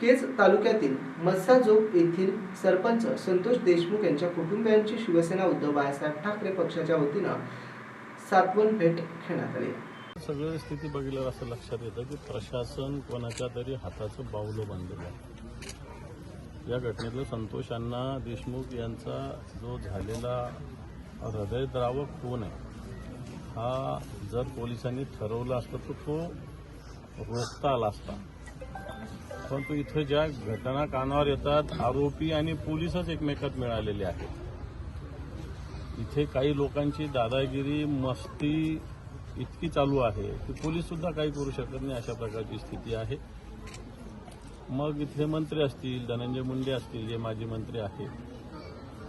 केज तालुक्यातील मत्साजोग येथील सरपंच संतोष देशमुख यांच्या कुटुंबियांची शिवसेना उद्धव बाळासाहेब ठाकरे पक्षाच्या वतीनं सातवण भेट घेण्यात आली. सगळं स्थिती बघितल्यावर असं लक्षात येतं की प्रशासन कोणाच्या तरी हाताचं बावलं बांधलेलं आहे. या घटनेतलं संतोष अण्णा देशमुख यांचा जो झालेला हृदयद्रावक खून आहे हा जर पोलिसांनी ठरवला असतं तर तो रोखता आला असता. परंतु इथं ज्या घटना कानावर येतात आरोपी आणि पोलीसच एकमेकात मिळालेले आहेत. इथे काही लोकांची दादागिरी मस्ती इतकी चालू आहे की पोलीस सुद्धा काही करू शकत नाही अशा प्रकारची स्थिती आहे. मग इथले मंत्री असतील धनंजय मुंडे असतील जे माजी मंत्री आहेत.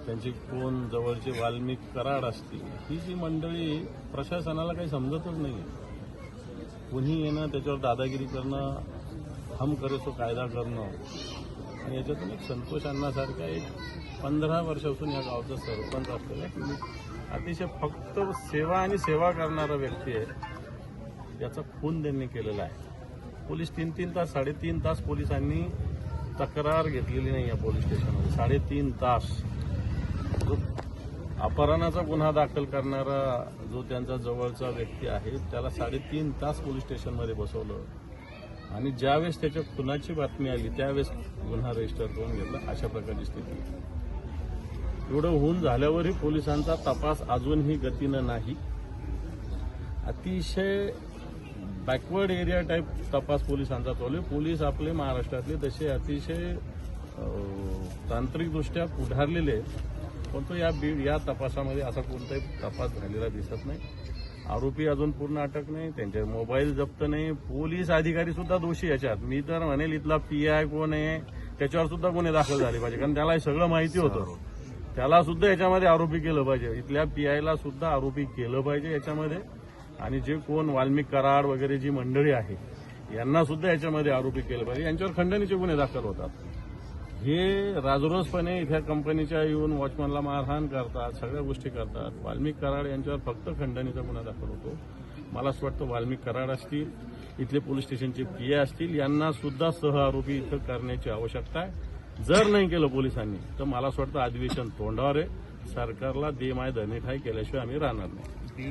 त्यांची कोण जवळचे वाल्मिक कराड असतील ही जी मंडळी प्रशासनाला काही समजतच नाही कुणी येणं त्याच्यावर दादागिरी करणं हम करेसो कायदा करणं आणि याच्यातून एक संतोष अण्णासारखा एक पंधरा वर्षापासून या गावचा सरपंच असलेला आहे मी- अतिशय फक्त सेवा आणि सेवा करणारा व्यक्ती आहे. याचा खून त्यांनी केलेला आहे. पोलीस तीन तीन तास साडेतीन तास पोलिसांनी तक्रार घेतलेली नाही या पोलीस स्टेशनमध्ये. साडेतीन तास. जो अपहरणाचा गुन्हा दाखल करणारा जो त्यांचा जवळचा व्यक्ती आहे त्याला साडेतीन तास पोलीस स्टेशनमध्ये बसवलं. आणि ज्यावेळेस त्याच्या खुनाची बातमी आली त्यावेळेस गुन्हा रजिस्टर करून घेतला अशा प्रकारची स्थिती. एवढं होऊन झाल्यावरही पोलिसांचा तपास अजूनही गतीनं नाही. अतिशय बॅकवर्ड एरिया टाईप तपास पोलिसांचा चालू आहे. पोलीस आपले महाराष्ट्रातले तसे अतिशय तांत्रिकदृष्ट्या पुढारलेले आहेत. परंतु या बीड या तपासामध्ये असा कोणताही तपास झालेला दिसत नाही. आरोपी अजून पूर्ण अटक नाही त्यांचे मोबाईल जप्त नाही. पोलीस अधिकारी सुद्धा दोषी याच्यात. मी तर म्हणेल इथला पी आय कोण आहे त्याच्यावर सुद्धा गुन्हे दाखल झाले पाहिजे. कारण त्याला सगळं माहिती होतं. त्याला सुद्धा याच्यामध्ये आरोपी केलं पाहिजे. इथल्या पीआयला सुद्धा आरोपी केलं पाहिजे याच्यामध्ये. आणि जे कोण वाल्मिक कराड वगैरे जी मंडळी आहे यांना सुद्धा याच्यामध्ये आरोपी केलं पाहिजे. यांच्यावर खंडणीचे गुन्हे दाखल होतात. हे राजरोसपणे इथल्या कंपनीच्या येऊन वॉचमॅनला मारहाण करतात सगळ्या गोष्टी करतात. वाल्मिक कराड यांच्यावर फक्त खंडणीचा गुन्हा दाखल होतो. मला असं वाटतं वाल्मिक कराड असतील इथले पोलीस स्टेशनचे पीए असतील यांना सुद्धा सह आरोपी इथं करण्याची आवश्यकता आहे. जर नाही केलं पोलिसांनी तर मला असं वाटतं अधिवेशन तोंडावर आहे. सरकारला दे माय धनेठाई केल्याशिवाय आम्ही राहणार नाही.